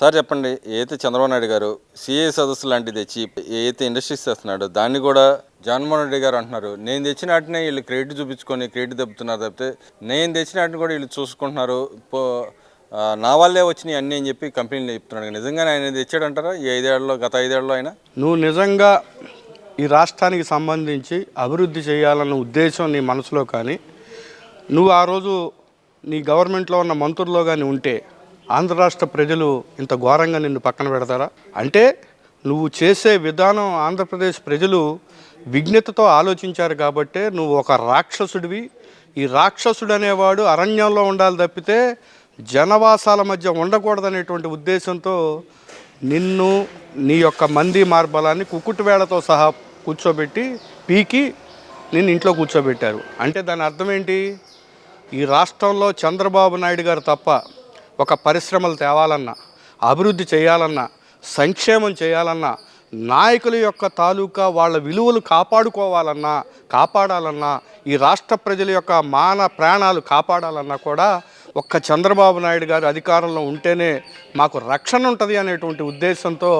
Sir చెప్పండి. ఏదైతే చంద్రబాబు నాయుడు గారు సిఏ సదస్సు లాంటిది తెచ్చి ఏదైతే ఇండస్ట్రీస్ తెస్తున్నాడో దాన్ని కూడా జగన్మోహన్ రెడ్డి గారు అంటున్నారు. నేను తెచ్చిన వాటినే వీళ్ళు క్రెడిట్ చూపించుకొని క్రెడిట్ దెబ్బతున్నారు తప్పితే నేను తెచ్చిన వాటిని కూడా వీళ్ళు చూసుకుంటున్నారు. పో నా వల్లే వచ్చినాయి అన్నీ అని చెప్పి కంపెనీలు చెప్తున్నాడు నిజంగానే ఆయన తెచ్చాడంటారా? ఈ ఐదేళ్ళలో గత ఐదేళ్ళలో ఆయన? నువ్వు నిజంగా ఈ రాష్ట్రానికి సంబంధించి అభివృద్ధి చేయాలన్న ఉద్దేశం నీ మనసులో కానీ నువ్వు ఆ రోజు నీ గవర్నమెంట్లో ఉన్న మంత్రుల్లో కానీ ఉంటే ఆంధ్ర రాష్ట్ర ప్రజలు ఇంత ఘోరంగా నిన్ను పక్కన పెడతారా? అంటే నువ్వు చేసే విధానం ఆంధ్రప్రదేశ్ ప్రజలు విఘ్నతతో ఆలోచించారు కాబట్టే నువ్వు ఒక రాక్షసుడివి. ఈ రాక్షసుడు అనేవాడు అరణ్యంలో ఉండాలి తప్పితే జనవాసాల మధ్య ఉండకూడదనేటువంటి ఉద్దేశంతో నిన్ను నీ యొక్క మంది మార్బలాన్ని కుక్కుటివేళతో సహా కూర్చోబెట్టి పీకి నిన్ను ఇంట్లో కూర్చోబెట్టారు. అంటే దాని అర్థం ఏంటి? ఈ రాష్ట్రంలో చంద్రబాబు నాయుడు గారు తప్ప ఒక పరిశ్రమలు తేవాలన్నా అభివృద్ధి చేయాలన్నా సంక్షేమం చేయాలన్నా నాయకుల యొక్క తాలూకా వాళ్ళ విలువలు కాపాడుకోవాలన్నా కాపాడాలన్నా ఈ రాష్ట్ర ప్రజల యొక్క మాన ప్రాణాలు కాపాడాలన్నా కూడా ఒక్క చంద్రబాబు నాయుడు గారు అధికారంలో ఉంటేనే మాకు రక్షణ ఉంటుంది అనేటువంటి ఉద్దేశంతో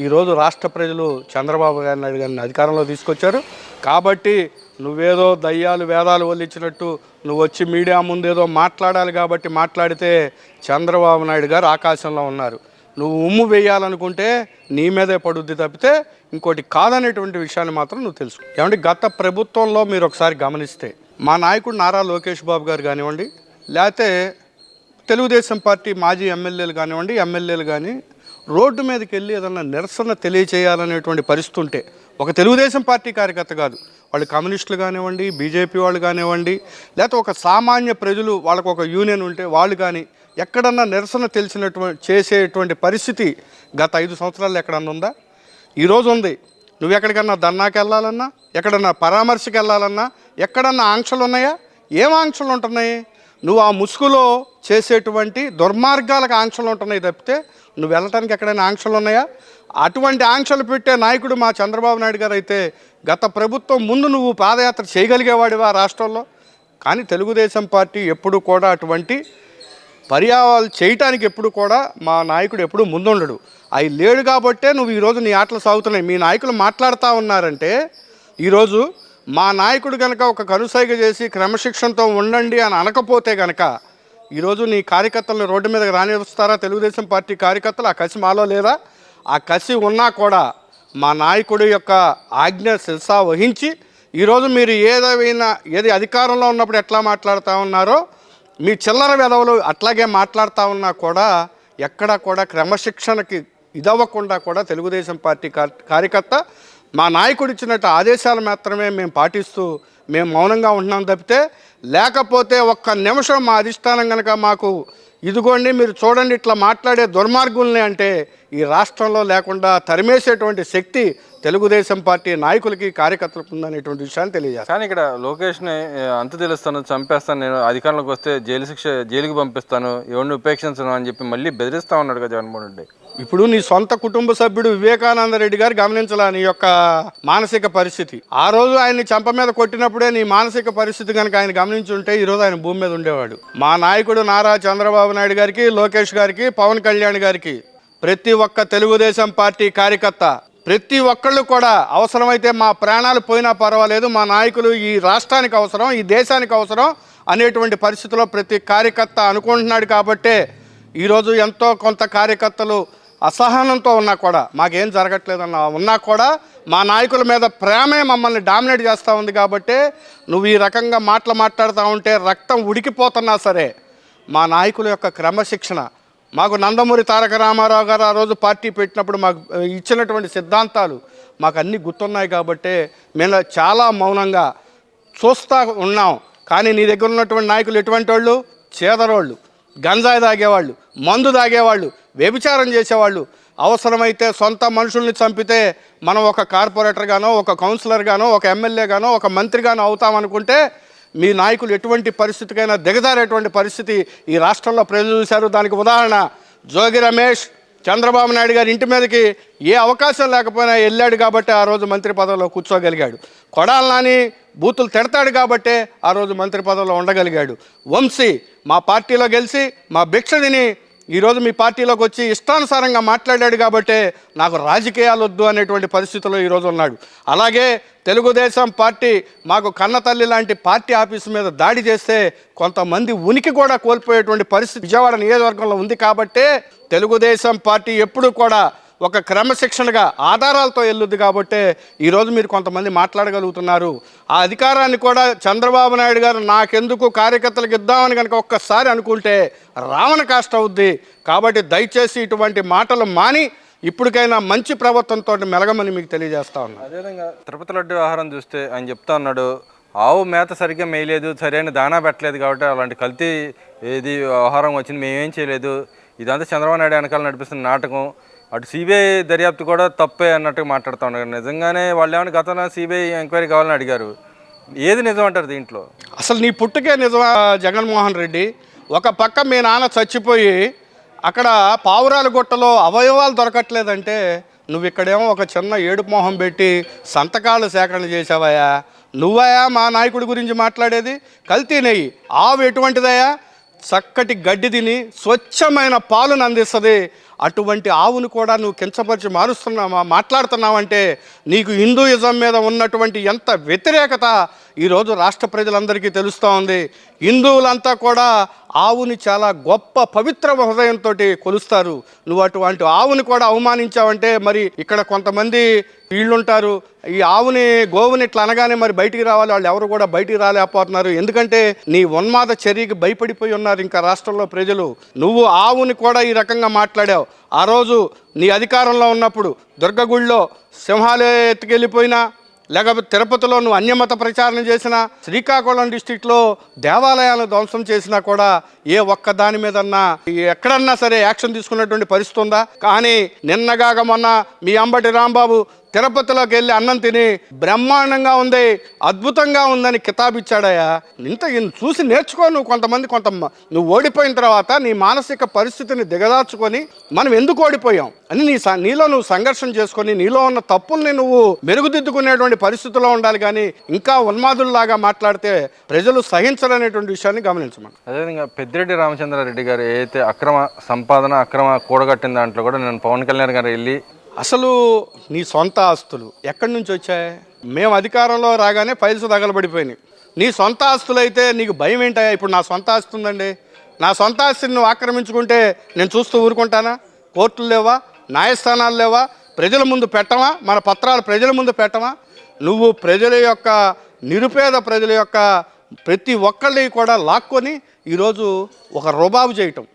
ఈరోజు రాష్ట్ర ప్రజలు చంద్రబాబు నాయుడు గారిని అధికారంలో తీసుకొచ్చారు. కాబట్టి నువ్వేదో దయ్యాలు వేదాలు వల్లించినట్టు నువ్వు వచ్చి మీడియా ముందు ఏదో మాట్లాడాలి కాబట్టి మాట్లాడితే చంద్రబాబు నాయుడు గారు ఆకాశంలో ఉన్నారు. నువ్వు ఉమ్ము వేయాలనుకుంటే నీ మీదే పడుద్ది తప్పితే ఇంకోటి కాదనేటువంటి విషయాన్ని మాత్రం నువ్వు తెలుసు ఏమంటే గత ప్రభుత్వంలో మీరు ఒకసారి గమనిస్తే మా నాయకుడు నారా లోకేష్ బాబు గారు కానివ్వండి లేకపోతే తెలుగుదేశం పార్టీ మాజీ ఎమ్మెల్యేలు కానివ్వండి ఎమ్మెల్యేలు కానీ రోడ్డు మీదకి వెళ్ళి ఏదన్నా నిరసన తెలియచేయాలనేటువంటి పరిస్థితి ఉంటే ఒక తెలుగుదేశం పార్టీ కార్యకర్త కాదు వాళ్ళు కమ్యూనిస్టులు కానివ్వండి బీజేపీ వాళ్ళు కానివ్వండి లేకపోతే ఒక సామాన్య ప్రజలు వాళ్ళకు ఒక యూనియన్ ఉంటే వాళ్ళు కానీ ఎక్కడన్నా నిరసన తెలిసినటువంటి చేసేటువంటి పరిస్థితి గత ఐదు సంవత్సరాలు ఎక్కడన్నా ఉందా? ఈరోజు ఉంది. నువ్వు ఎక్కడికన్నా ధర్నాకి వెళ్ళాలన్నా ఎక్కడన్నా పరామర్శకి వెళ్ళాలన్నా ఎక్కడన్నా ఆంక్షలు ఉన్నాయా? ఏం ఆంక్షలు ఉంటున్నాయి? నువ్వు ఆ ముసుగులో చేసేటువంటి దుర్మార్గాలకు ఆంక్షలు ఉంటున్నాయి తప్పితే నువ్వు వెళ్ళటానికి ఎక్కడైనా ఆంక్షలు ఉన్నాయా? అటువంటి ఆంక్షలు పెట్టే నాయకుడు మా చంద్రబాబు నాయుడు గారు అయితే గత ప్రభుత్వం ముందు నువ్వు పాదయాత్ర చేయగలిగేవాడివా రాష్ట్రంలో? కానీ తెలుగుదేశం పార్టీ ఎప్పుడు కూడా అటువంటి పర్యావాలు చేయటానికి ఎప్పుడు కూడా మా నాయకుడు ఎప్పుడు ముందుండడు. అవి లేడు కాబట్టే నువ్వు ఈరోజు నీ ఆటలు సాగుతున్నాయి. మీ నాయకులు మాట్లాడుతూ ఉన్నారంటే ఈరోజు మా నాయకుడు కనుక ఒక కనుసైగ చేసి క్రమశిక్షణతో ఉండండి అని అనకపోతే కనుక ఈరోజు నీ కార్యకర్తలను రోడ్డు మీదకి రానిస్తారా? తెలుగుదేశం పార్టీ కార్యకర్తలు ఆ కసి మాలో లేదా? ఆ కసి ఉన్నా కూడా మా నాయకుడి యొక్క ఆజ్ఞ శిల్సా వహించి ఈరోజు మీరు ఏదైనా ఏది అధికారంలో ఉన్నప్పుడు ఎట్లా మాట్లాడుతూ ఉన్నారో మీ చిల్లర వెధవలు అట్లాగే మాట్లాడుతూ ఉన్నా కూడా ఎక్కడా కూడా క్రమశిక్షణకి ఇదవ్వకుండా కూడా తెలుగుదేశం పార్టీ కార్యకర్త మా నాయకుడు ఇచ్చినట్టు ఆదేశాలు మాత్రమే మేము పాటిస్తూ మేము మౌనంగా ఉంటున్నాం తప్పితే లేకపోతే ఒక్క నిమిషం మా అధిష్టానం కనుక మాకు ఇదిగోండి మీరు చూడండి ఇట్లా మాట్లాడే దుర్మార్గుల్ని అంటే ఈ రాష్ట్రంలో లేకుండా తరిమేసేటువంటి శక్తి తెలుగుదేశం పార్టీ నాయకులకి కార్యకర్తలకు ఉందనేటువంటి విషయాన్ని తెలియజేస్తాను కానీ ఇక్కడ లోకేష్ని అంతు తెలుస్తాను చంపేస్తాను నేను అధికారంలోకి వస్తే జైలు శిక్ష జైలుకి పంపిస్తాను ఎవరిని ఉపేక్షించను అని చెప్పి మళ్ళీ బెదిరిస్తా ఉన్నాడు కదా జగన్మోహన్ రెడ్డి. ఇప్పుడు నీ సొంత కుటుంబ సభ్యుడు వివేకానంద రెడ్డి గారు గమనించాల నీ యొక్క మానసిక పరిస్థితి. ఆ రోజు ఆయన్ని చంప మీద కొట్టినప్పుడే నీ మానసిక పరిస్థితి కనుక ఆయన గమనించి ఉంటే ఈ రోజు ఆయన భూమి మీద ఉండేవాడు. మా నాయకుడు నారా చంద్రబాబు నాయుడు గారికి లోకేష్ గారికి పవన్ కళ్యాణ్ గారికి ప్రతి ఒక్క తెలుగుదేశం పార్టీ కార్యకర్త ప్రతి ఒక్కళ్ళు కూడా అవసరమైతే మా ప్రాణాలు పోయినా పర్వాలేదు మా నాయకులు ఈ రాష్ట్రానికి అవసరం ఈ దేశానికి అవసరం అనేటువంటి పరిస్థితిలో ప్రతి కార్యకర్త అనుకుంటున్నాడు కాబట్టే ఈరోజు ఎంతో కొంత కార్యకర్తలు అసహనంతో ఉన్నా కూడా మాకేం జరగట్లేదన్న ఉన్నా కూడా మా నాయకుల మీద ప్రేమే మమ్మల్ని డామినేట్ చేస్తూ ఉంది కాబట్టి నువ్వు ఈ రకంగా మాటలు మాట్లాడుతూ ఉంటే రక్తం ఉడికిపోతున్నా సరే మా నాయకుల యొక్క క్రమశిక్షణ మాకు నందమూరి తారక రామారావు గారు ఆ రోజు పార్టీ పెట్టినప్పుడు మాకు ఇచ్చినటువంటి సిద్ధాంతాలు మాకు అన్నీ గుర్తున్నాయి కాబట్టి మేము చాలా మౌనంగా చూస్తూ ఉన్నాం. కానీ నీ దగ్గర ఉన్నటువంటి నాయకులు ఎటువంటి వాళ్ళు? చేదరోళ్ళు. గంజాయి తాగేవాళ్ళు మందు తాగేవాళ్ళు వ్యభిచారం చేసేవాళ్ళు. అవసరమైతే సొంత మనుషుల్ని చంపితే మనం ఒక కార్పొరేటర్గానో ఒక కౌన్సిలర్గానో ఒక ఎమ్మెల్యేగానో ఒక మంత్రిగానో అవుతామనుకుంటే మీ నాయకులు ఎటువంటి పరిస్థితికైనా దిగజారేటువంటి పరిస్థితి ఈ రాష్ట్రంలో ప్రజలు చూశారు. దానికి ఉదాహరణ జోగి రమేష్ చంద్రబాబు నాయుడు గారి ఇంటి మీదకి ఏ అవకాశం లేకపోయినా వెళ్ళాడు కాబట్టి ఆ రోజు మంత్రి పదవిలో కూర్చోగలిగాడు. కొడాలి నాని బూతులు తిడతాడు కాబట్టే ఆ రోజు మంత్రి పదవిలో ఉండగలిగాడు. వంశీ మా పార్టీలో గెలిచి మా భిక్ష తిని ఈరోజు మీ పార్టీలోకి వచ్చి ఇష్టానుసారంగా మాట్లాడాడు కాబట్టే నాకు రాజకీయాలు వద్దు అనేటువంటి పరిస్థితిలో ఈరోజు ఉన్నాడు. అలాగే తెలుగుదేశం పార్టీ మాకు కన్నతల్లి లాంటి పార్టీ ఆఫీసు మీద దాడి చేస్తే కొంతమంది ఉనికి కూడా కోల్పోయేటువంటి పరిస్థితి విజయవాడ నియోజకవర్గంలో ఉంది కాబట్టే తెలుగుదేశం పార్టీ ఎప్పుడూ కూడా ఒక క్రమశిక్షణగా ఆధారాలతో వెళ్ళొద్దు కాబట్టే ఈరోజు మీరు కొంతమంది మాట్లాడగలుగుతున్నారు. ఆ అధికారాన్ని కూడా చంద్రబాబు నాయుడు గారు నాకెందుకు కార్యకర్తలకు ఇద్దామని కనుక ఒక్కసారి అనుకుంటే రావణ కాస్ట్ అవుద్ది. కాబట్టి దయచేసి ఇటువంటి మాటలు మాని ఇప్పటికైనా మంచి ప్రవర్తనతో మెలగమని మీకు తెలియజేస్తా ఉన్నా. అదేవిధంగా తిరుపతి లడ్డు ఆహారం చూస్తే ఆయన చెప్తా ఉన్నాడు ఆవు మేత సరిగ్గా మేయలేదు సరైన దానా పెట్టలేదు కాబట్టి అలాంటి కల్తీ ఏది ఆహారం వచ్చింది మేమేం చేయలేదు. ఇదంతా చంద్రబాబు నాయుడు వెనకాల నడిపిస్తున్న నాటకం. అటు సిబిఐ దర్యాప్తు కూడా తప్పే అన్నట్టుగా మాట్లాడుతూ ఉన్నారు. నిజంగానే వాళ్ళు ఏమైనా గతంలో సిబిఐ ఎంక్వైరీ కావాలని అడిగారు. ఏది నిజం అంటారు దీంట్లో? అసలు నీ పుట్టుకే నిజమా జగన్మోహన్ రెడ్డి? ఒక పక్క మీ నాన్న చచ్చిపోయి అక్కడ పావురాల గుట్టలో అవయవాలు దొరకట్లేదంటే నువ్వు ఇక్కడేమో ఒక చిన్న ఏడుపు మొహం పెట్టి సంతకాలు సేకరణ చేసావయ్యా నువ్వయా మా నాయకుడి గురించి మాట్లాడేది? కల్తీ నెయ్యి. ఆవు ఎటువంటిదయ్యా? చక్కటి గడ్డి తిని స్వచ్ఛమైన పాలను అందిస్తుంది. అటువంటి ఆవును కూడా నువ్వు కించపరిచి మారుస్తున్నావా మాట్లాడుతున్నావంటే నీకు హిందూయిజం మీద ఉన్నటువంటి ఎంత వ్యతిరేకత ఈరోజు రాష్ట్ర ప్రజలందరికీ తెలుస్తూ ఉంది. హిందువులంతా కూడా ఆవుని చాలా గొప్ప పవిత్ర హృదయంతో కొలుస్తారు. నువ్వు అటువంటి ఆవుని కూడా అవమానించావంటే మరి ఇక్కడ కొంతమంది వీళ్ళుంటారు. ఈ ఆవుని గోవుని ఇట్లా అనగానే మరి బయటికి రావాలి. వాళ్ళు ఎవరు కూడా బయటికి రాలేకపోతున్నారు. ఎందుకంటే నీ ఉన్మాద చర్యకి భయపడిపోయి ఉన్నారు ఇంకా రాష్ట్రంలో ప్రజలు. నువ్వు ఆవుని కూడా ఈ రకంగా మాట్లాడావు. ఆ రోజు నీ అధికారంలో ఉన్నప్పుడు దుర్గగుడిలో సింహాలే ఎత్తుకెళ్ళిపోయినా లేకపోతే తిరుపతిలో నువ్వు అన్యమత ప్రచారం చేసినా శ్రీకాకుళం డిస్టిక్లో దేవాలయాలను ధ్వంసం చేసినా కూడా ఏ ఒక్క దాని మీదన్నా ఎక్కడన్నా సరే యాక్షన్ తీసుకున్నటువంటి పరిస్థితి ఉందా? కానీ నిన్నగాక మొన్న మీ అంబటి రాంబాబు తిరుపతిలోకి వెళ్ళి అన్నం తిని బ్రహ్మాండంగా ఉంది అద్భుతంగా ఉందని కితాబిచ్చాడయ్యా ఇంత చూసి నేర్చుకో నువ్వు కొంతమంది కొంత నువ్వు ఓడిపోయిన తర్వాత నీ మానసిక పరిస్థితిని దిగదార్చుకొని మనం ఎందుకు ఓడిపోయాం? అని నీ స- నీలో నువ్వు సంఘర్షణ చేసుకొని నీలో ఉన్న తప్పుల్ని నువ్వు మెరుగుదిద్దుకునేటువంటి పరిస్థితిలో ఉండాలి కానీ ఇంకా ఉన్మాదుల్లాగా మాట్లాడితే ప్రజలు సహించరనేటువంటి విషయాన్ని గమనించమని. అదేవిధంగా పెద్దిరెడ్డి రామచంద్రారెడ్డి గారు ఏదైతే అక్రమ సంపాదన అక్రమ కూడగట్టిన దాంట్లో కూడా నేను పవన్ కళ్యాణ్ గారు వెళ్ళి అసలు నీ సొంత ఆస్తులు ఎక్కడి నుంచి వచ్చాయి? మేము అధికారంలో రాగానే ఫైల్స్ తగలబడిపోయినాయి. నీ సొంత ఆస్తులు అయితే నీకు భయం ఏంటయ్యా? ఇప్పుడు నా సొంత ఆస్తి ఉందండి. నా సొంత ఆస్తిని నువ్వు ఆక్రమించుకుంటే నేను చూస్తూ ఊరుకుంటానా? కోర్టులు లేవా? న్యాయస్థానాలు లేవా? ప్రజల ముందు పెట్టమా? మన పత్రాలు ప్రజల ముందు పెట్టమా? నువ్వు ప్రజల యొక్క నిరుపేద ప్రజల యొక్క ప్రతి ఒక్కళ్ళని కూడా లాక్కొని ఈరోజు ఒక రుబాబు చేయటం.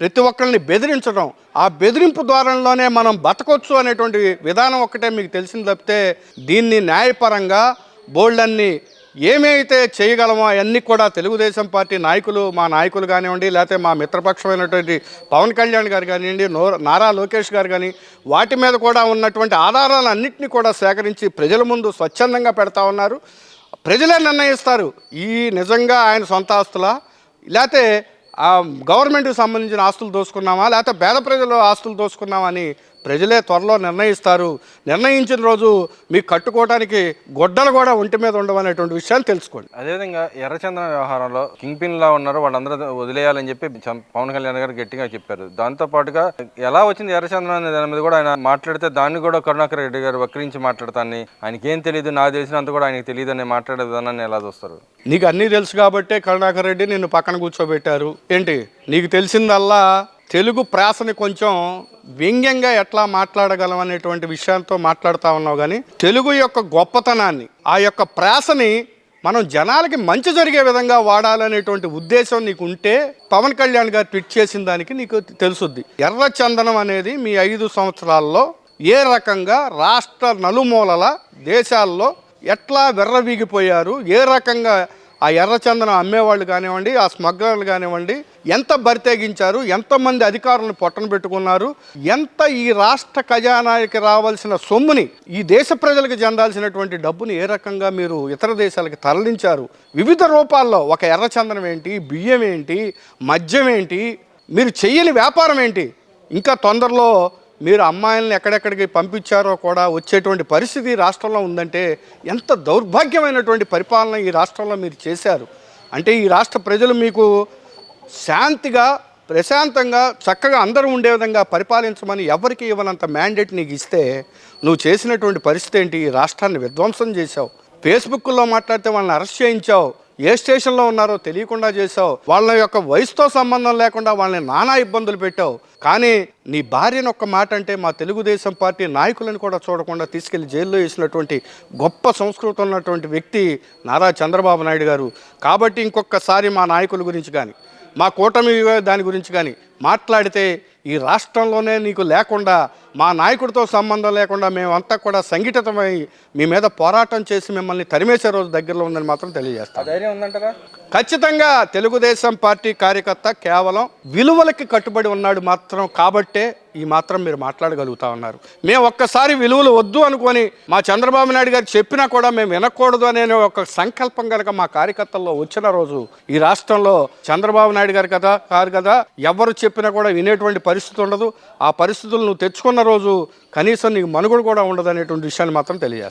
ప్రతి ఒక్కరిని బెదిరించడం ఆ బెదిరింపు ద్వారంలోనే మనం బతకొచ్చు అనేటువంటి విధానం ఒక్కటే మీకు తెలిసింది తప్పితే దీన్ని న్యాయపరంగా బోల్డన్ని ఏమైతే చేయగలమో అవన్నీ కూడా తెలుగుదేశం పార్టీ నాయకులు మా నాయకులు కానివ్వండి లేకపోతే మా మిత్రపక్షమైనటువంటి పవన్ కళ్యాణ్ గారు కానివ్వండి నో నారా లోకేష్ గారు కానీ వాటి మీద కూడా ఉన్నటువంటి ఆధారాలన్నింటినీ కూడా సేకరించి ప్రజల ముందు స్వచ్ఛందంగా పెడతా ఉన్నారు. ప్రజలే నిర్ణయిస్తారు ఈ నిజంగా ఆయన సొంత ఆస్తులా? లేకపోతే గవర్నమెంట్కి సంబంధించిన ఆస్తులు దోసుకున్నామా? లేకపోతే పేద ప్రజలు ఆస్తులు దోసుకున్నామా అని ప్రజలే త్వరలో నిర్ణయిస్తారు. నిర్ణయించిన రోజు మీకు కట్టుకోవడానికి గొడ్డలు కూడా ఒంటి మీద ఉండవనేటువంటి విషయాలు తెలుసుకోండి. అదేవిధంగా ఎర్రచందనం వ్యవహారంలో కింగ్ పిన్ లా ఉన్నారు వాళ్ళందరూ వదిలేయాలని చెప్పి పవన్ కళ్యాణ్ గారు గట్టిగా చెప్పారు. దాంతో పాటుగా ఎలా వచ్చింది ఎర్రచందనం అనే దాని మీద కూడా ఆయన మాట్లాడితే దాన్ని కూడా కరుణాకర్ రెడ్డి గారు వక్రించి మాట్లాడతాన్ని. ఆయనకి ఏం తెలియదు నాకు తెలిసినంత కూడా ఆయనకి తెలియదు అని మాట్లాడే విధానాన్ని ఎలా చూస్తారు? నీకు అన్నీ తెలుసు కాబట్టే కరుణాకర్ రెడ్డి నిన్ను పక్కన కూర్చోబెట్టారు. ఏంటి? నీకు తెలిసిందల్లా తెలుగు ప్రాసని కొంచెం వ్యంగ్యంగా ఎట్లా మాట్లాడగలం అనేటువంటి విషయంతో మాట్లాడుతూ ఉన్నావు కానీ తెలుగు యొక్క గొప్పతనాన్ని ఆ యొక్క ప్రాసని మనం జనాలకి మంచి జరిగే విధంగా వాడాలనేటువంటి ఉద్దేశం నీకు ఉంటే పవన్ కళ్యాణ్ గారు ట్వీట్ చేసిన దానికి నీకు తెలుసుద్ది. ఎర్ర చందనం అనేది మీ ఐదు సంవత్సరాల్లో ఏ రకంగా రాష్ట్ర నలుమూలల దేశాల్లో ఎట్లా వెర్రవీగిపోయారు ఏ రకంగా ఆ ఎర్రచందనం అమ్మేవాళ్ళు కానివ్వండి ఆ స్మగ్లర్లు కానివ్వండి ఎంత బరితెగించారు ఎంతమంది అధికారులను పొట్టన పెట్టుకున్నారు ఎంత ఈ రాష్ట్ర ఖజానాకి రావాల్సిన సొమ్ముని ఈ దేశ ప్రజలకు చెందాల్సినటువంటి డబ్బుని ఏ రకంగా మీరు ఇతర దేశాలకు తరలించారు వివిధ రూపాల్లో ఒక ఎర్రచందనం ఏంటి బియ్యం ఏంటి మద్యం ఏంటి మీరు చెయ్యని వ్యాపారం ఏంటి ఇంకా తొందరలో మీరు అమ్మాయిలను ఎక్కడెక్కడికి పంపించారో కూడా వచ్చేటువంటి పరిస్థితి రాష్ట్రంలో ఉందంటే ఎంత దౌర్భాగ్యమైనటువంటి పరిపాలన ఈ రాష్ట్రంలో మీరు చేశారు. అంటే ఈ రాష్ట్ర ప్రజలు మీకు శాంతిగా ప్రశాంతంగా చక్కగా అందరూ ఉండే విధంగా పరిపాలించమని ఎవరికి ఇవ్వనంత మ్యాండేట్ నీకు ఇస్తే నువ్వు చేసినటువంటి పరిస్థితి ఏంటి? ఈ రాష్ట్రాన్ని విధ్వంసం చేశావు. ఫేస్బుక్లో మాట్లాడితే వాళ్ళని అరెస్ట్ చేయించావు. ఏ స్టేషన్లో ఉన్నారో తెలియకుండా చేసావు వాళ్ళ యొక్క వయసుతో సంబంధం లేకుండా వాళ్ళని నానా ఇబ్బందులు పెట్టావు. కానీ నీ భార్యను ఒక్క మాట అంటే మా తెలుగుదేశం పార్టీ నాయకులను కూడా చూడకుండా తీసుకెళ్ళి జైల్లో వేసినటువంటి గొప్ప సంస్కృతి ఉన్నటువంటి వ్యక్తి నారా చంద్రబాబు నాయుడు గారు. కాబట్టి ఇంకొకసారి మా నాయకుల గురించి కానీ మా కూటమి దాని గురించి కానీ మాట్లాడితే ఈ రాష్ట్రంలోనే నీకు లేకుండా మా నాయకుడితో సంబంధం లేకుండా మేమంతా కూడా సంఘటితమై మీ మీద పోరాటం చేసి మిమ్మల్ని తరిమేసే రోజు దగ్గరలో ఉందని మాత్రం తెలియజేస్తాం ఖచ్చితంగా తెలుగుదేశం పార్టీ కార్యకర్త కేవలం విలువలకి కట్టుబడి ఉన్నాడు మాత్రం కాబట్టే ఈ మాత్రం మీరు మాట్లాడగలుగుతా ఉన్నారు. మేము ఒక్కసారి విలువలు వద్దు అనుకొని మా చంద్రబాబు నాయుడు గారు చెప్పినా కూడా మేము వినకూడదు అనే ఒక సంకల్పం కనుక మా కార్యకర్తల్లో వచ్చిన రోజు ఈ రాష్ట్రంలో చంద్రబాబు నాయుడు గారు కదా కాదు కదా ఎవరు చెప్పినా కూడా వినేటువంటి పరిస్థితి ఉండదు. ఆ పరిస్థితులు నువ్వు తెచ్చుకున్న రోజు కనీసం నీకు మనుగడ కూడా ఉండదు అనేటువంటి విషయాన్ని మాత్రం తెలియజేస్తాను